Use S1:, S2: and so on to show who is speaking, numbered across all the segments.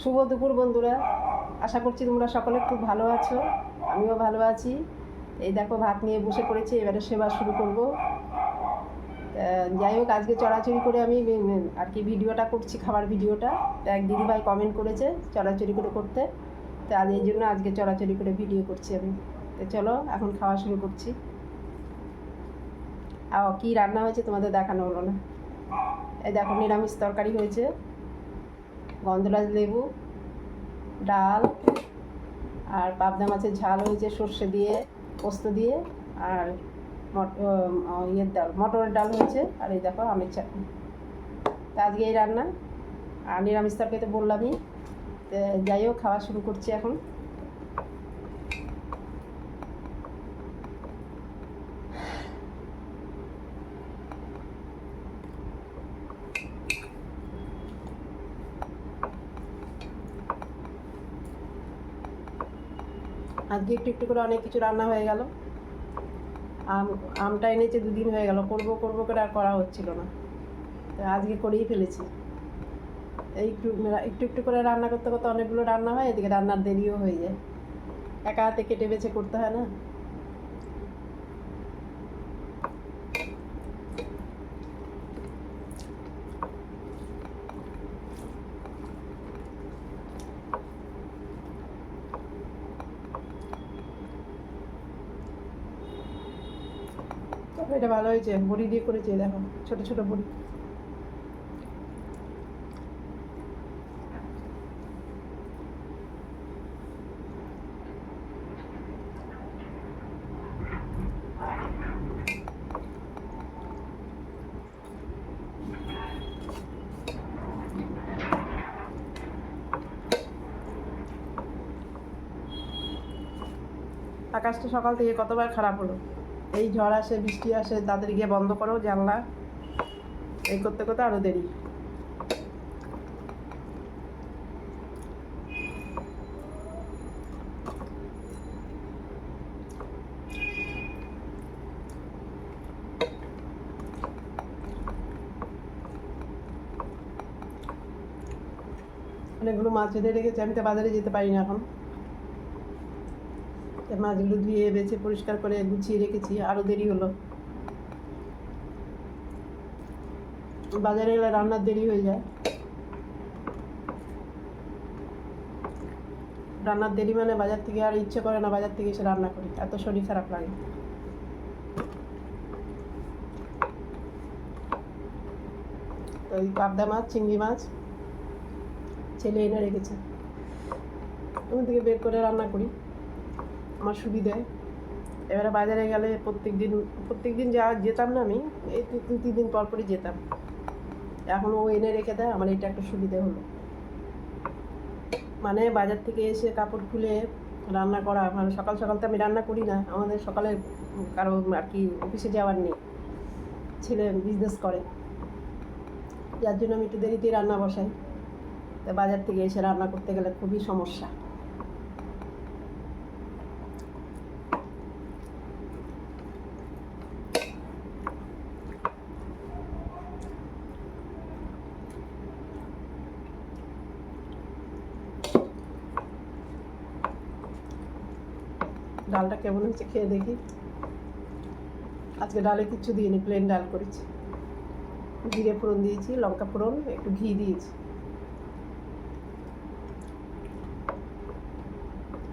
S1: শুভ দুপুর বন্ধুরা। আশা করছি তোমরা সকলে খুব ভালো আছো। আমিও ভালো আছি। এই দেখো, ভাত নিয়ে বসে পড়েছি, এবারে সেবা শুরু করব। যাই হোক, আজকে চড়াচড়ি করে আমি আর কি ভিডিওটা করছি, খাবার ভিডিওটা। তা, এক দিদিভাই কমেন্ট করেছে চড়াচড়ি করে করতে। তো, আজ এই জন্য আজকে চড়াচড়ি করে ভিডিও করছি আমি। তো, চলো, এখন খাওয়া শুরু করছি। আর কী রান্না হয়েছে তোমাদের দেখানো হলো না। এই দেখো, নিরামিষ তরকারি হয়েছে। গন্ধরাজ লেবু, ডাল আর পাবদা মাছের ঝাল হয়েছে সর্ষে দিয়ে, পোস্ত দিয়ে আর ইয়ের ডাল, মটরের ডাল হয়েছে। আর এই দেখো আমের চাটনি। তা আজকে এই রান্না। আর নিরামিষ তরকারি তো বললামই। যাই হোক, খাওয়া শুরু করছি এখন। আজকে একটু একটু করে অনেক কিছু রান্না হয়ে গেল। আম, আমটা এনেছে, দুদিন হয়ে গেল। করব করব করে আর করা হচ্ছিল না। আজকে করেই ফেলেছি। এই একটু একটু একটু করে রান্না করতে করতে অনেকগুলো রান্না হয়, এদিকে রান্নার দেরিও হয়ে যায়। একা হাতে কেটে বেছে করতে হয় না। এটা ভালো হয়েছে, বড়ি দিয়ে করেছে, দেখো, ছোট ছোট বড়ি। আকাশটা সকাল থেকে কতবার খারাপ হলো? এই ঝড় আসে, বৃষ্টি আসে, তাদের গিয়ে বন্ধ করো জানলা। এই করতে করতে আরও দেরি। অনেকগুলো মাছ বেঁধে রেখেছি, আমি তো বাজারে যেতে পারি না এখন। মাছগুলো ধুয়ে বেছে পরিষ্কার করে গুছিয়ে রেখেছি আরও দেরি হলো। বাজারে গেলে রান্নার দেরি হয়ে যায়। রান্নার দেরি মানে বাজার থেকে আর ইচ্ছে করে না বাজার থেকে এসে রান্না করি, এত শরীর খারাপ লাগে। ওই পাবদা মাছ, চিংড়ি মাছ, ছেলে এনে রেখেছে। ওখান থেকে বের করে রান্না করি। আমার সুবিধে। এবারে বাজারে গেলে প্রত্যেক দিন প্রত্যেক দিন যা যেতাম না আমি, এই দু তিন দিন পর পরই যেতাম। এখন ও এনে রেখে দেয়, আমার এটা একটা সুবিধে হলো। মানে বাজার থেকে এসে কাপড় খুলে রান্না করা মানে সকাল সকাল তো আমি রান্না করি না, আমাদের সকালে কারও আর কি অফিসে যাওয়ার নেই, ছেলে বিজনেস করে। যার জন্য আমি একটু দেরিতেই রান্না বসাই। তা বাজার থেকে এসে রান্না করতে গেলে খুবই সমস্যা। ডালটা কেমন হচ্ছে খেয়ে দেখি। আজকে ডালে কিচ্ছু দিইনি প্লেন ডাল করেছি। জিরে ফোড়ন দিয়েছি, লঙ্কা ফোড়ন, একটু ঘি দিয়েছি।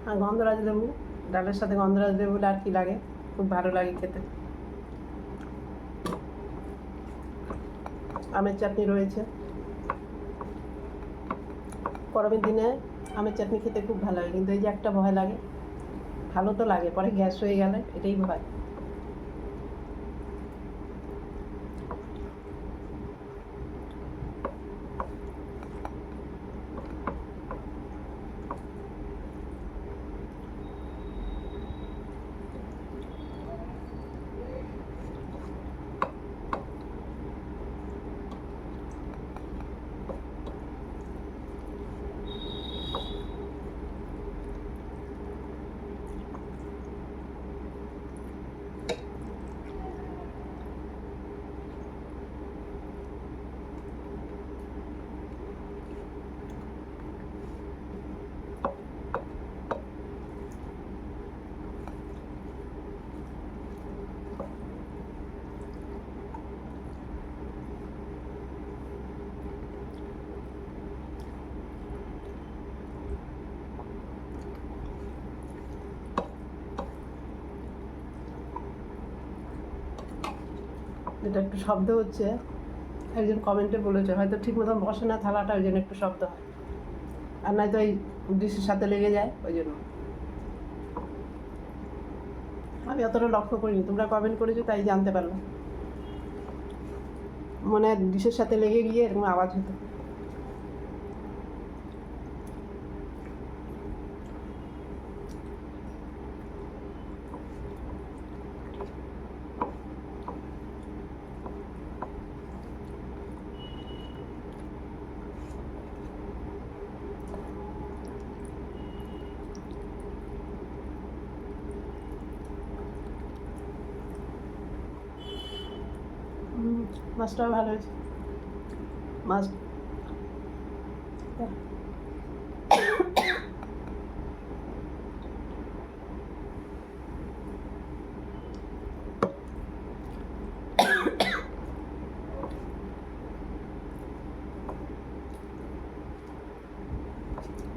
S1: আর গন্ধরাজ লেবু, ডালের সাথে গন্ধরাজ লেবু আর কি লাগে? খুব ভালো লাগে খেতে। আমের চাটনি রয়েছে। গরমের দিনে আমের চাটনি খেতে খুব ভালো লাগে, কিন্তু এই যে একটা ভয় লাগে। ভালো তো লাগে পরে গ্যাস হয়ে গেলে এটাই ভয় যেটা একটু শব্দ হচ্ছে, একজন কমেন্টে বলেছে, হয়তো ঠিক মতন বসে না থালাটা, ওই জন্য একটু শব্দ হয়। আর নয়তো ওই ডিশের সাথে লেগে যায়, ওই জন্য। আমি অতটা লক্ষ্য করিনি, তোমরা কমেন্ট করেছ, তাই জানতে পারলাম। মনে ডিশের সাথে লেগে গিয়ে এরকম আওয়াজ হতো। মাছটাও ভালো হয়েছে। মাছ।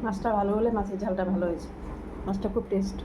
S1: মাছটা ভালো হলে মাছের ঝালটা ভালো হয়েছে। মাছটা খুব টেস্ট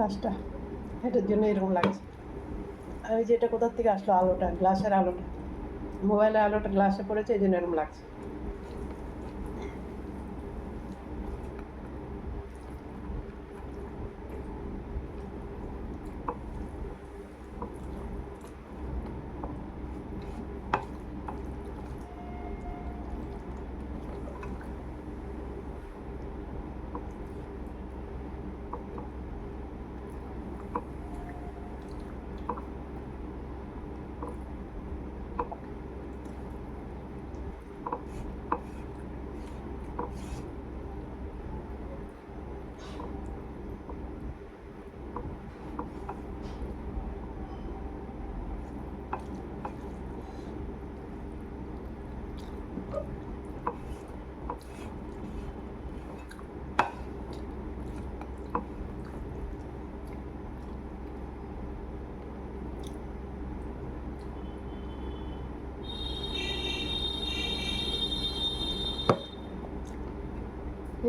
S1: গ্লাসটা এটার জন্য এরকম লাগছে। আমি যেটা কোথার থেকে আসলো আলোটা? গ্লাসের আলোটা। মোবাইলের আলোটা গ্লাসে পড়েছে, এই জন্য এরকম লাগছে।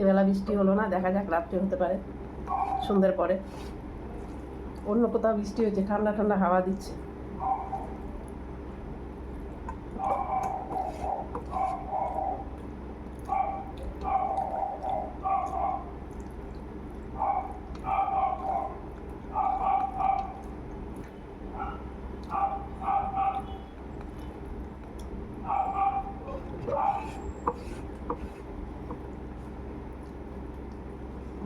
S1: এবেলা বৃষ্টি হলো না, দেখা যাক রাত্রে হতে পারে, সন্ধ্যের পরে। অন্য কোথাও বৃষ্টি হয়েছে, ঠান্ডা ঠান্ডা হাওয়া দিচ্ছে।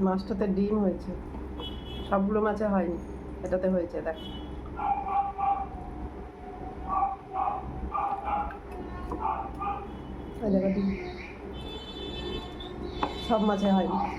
S1: মাছটাতে ডিম হয়েছে। সবগুলো মাছে হয়নি এটাতে হয়েছে দেখ। সব মাছে হয়নি।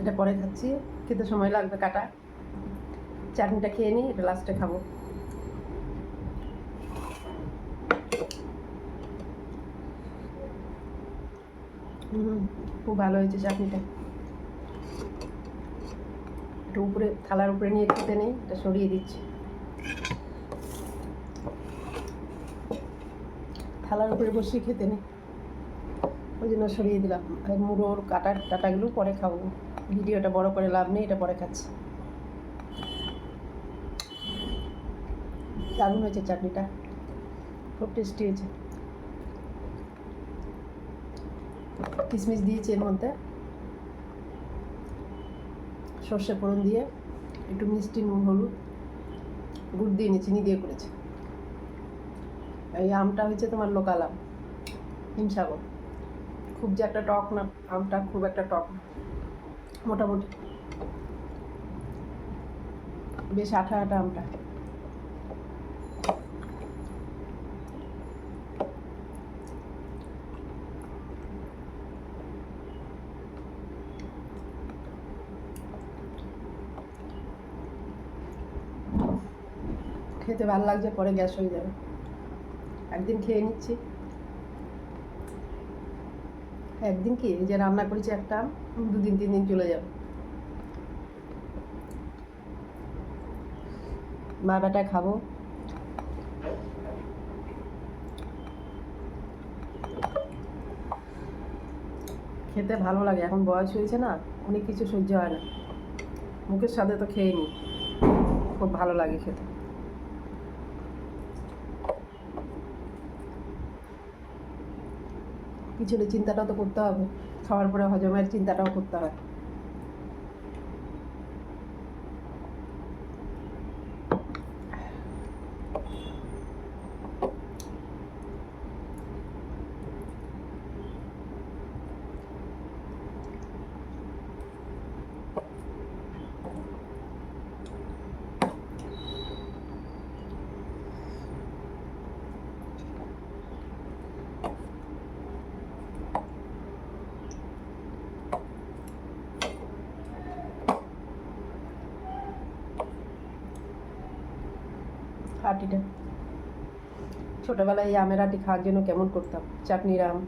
S1: এটা পরে খাচ্ছি খেতে সময় লাগবে কাটা। চাটনিটা খেয়ে নিই, এটা লাস্টে খাব। খুব ভালো হয়েছে চাটনিটা। একটু উপরে, থালার উপরে নিয়ে খেতে নেই, এটা সরিয়ে দিচ্ছি। থালার উপরে বসিয়ে খেতে নেই ওই জন্য সরিয়ে দিলাম। আর মুড়োর কাটা টাটাগুলো পরে খাব। ভিডিওটা বড় করে লাভ নেই, এটা পরে খাচ্ছি। দারুণ হয়েছে চাটনিটা। খুব টেস্টি হয়েছে। কিশমিশ দিয়েছি এর মধ্যে। সর্ষে ফোড়ন দিয়ে, একটু মিষ্টি নুন, হলুদ, গুড় দিয়ে নি চিনি দিয়ে করেছে। এই আমটা হয়েছে তোমার লোকাল আম, হিমসাগর। খুব যে একটা টক না, আমটা খুব একটা টক না, মোটামুটি। বেশ আঠা আঠা আমটা। খেতে ভালো লাগছে, পরে গ্যাস হয়ে যাবে। একদিন খেয়ে নিচ্ছি। একদিন কি? যে রান্না করেছি একটা, দুদিন তিন দিন চলে যাবে। মা বেটা খাব। খেতে ভালো লাগে, এখন বয়স হয়েছে না, অনেক কিছু সহ্য হয় না। মুখের সাথে তো খেয়ে নি, খুব ভালো লাগে খেতে। পিছনে চিন্তাটাও তো করতে হবে। খাওয়ার পরে হজমের চিন্তাটাও করতে হয়। আটিটা ছোটোবেলায় এই আমের আটি খাওয়ার জন্য কেমন করতাম? চাটনির আম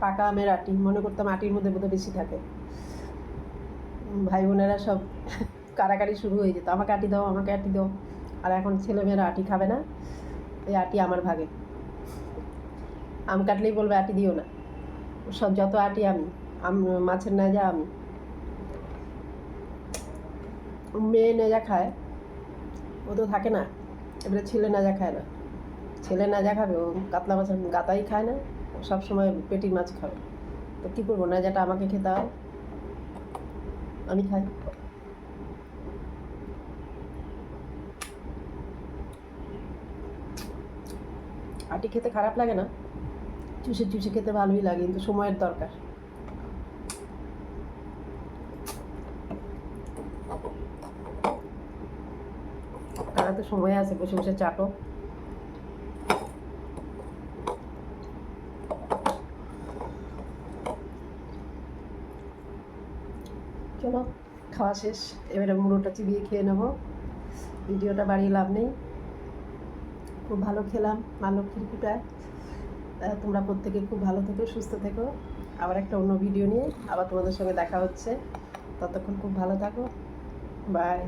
S1: পাকা আমের আটি, মনে করতাম আটির মধ্যে বোধহয় বেশি থাকে। ভাই বোনেরা সব কারাকারি শুরু হয়ে যেত। আমাকে আটি দাও, আমাকে আটি দাও। আর এখন ছেলেমেয়েরা আটি খাবে না। এই আটি আমার ভাগে। আম কাটলেই বলবে আটি দিও না। সব যত আটি আমি, আম মাছের যা আমি। মেয়ে নেজা খায়, ও তো থাকে না। এবারে ছেলে নেজা খায় না। ছেলে নেজা খাবে, ও কাতলা মাছের গাতাই খায় না, ও সবসময় পেটির মাছ খাবে। তো কী করব নেজাটা আমাকে খেতে হয়, আমি খাই। আটি খেতে খারাপ লাগে না? চুষে চুষে খেতে ভালোই লাগে, কিন্তু সময়ের দরকার। তারা তো সময় আছে, বসে বসে চাটো। চলো, খাওয়া শেষ। এবারে মুড়োটা চিবিয়ে খেয়ে নেব। ভিডিওটা বাড়িয়ে লাভ নেই। খুব ভালো খেলাম মা লক্ষ্মীর কুটায় তোমরা প্রত্যেকে খুব ভালো থেকো, সুস্থ থেকো। আবার একটা অন্য ভিডিও নিয়ে আবার তোমাদের সঙ্গে দেখা হচ্ছে। ততক্ষণ খুব ভালো থাকো। বাই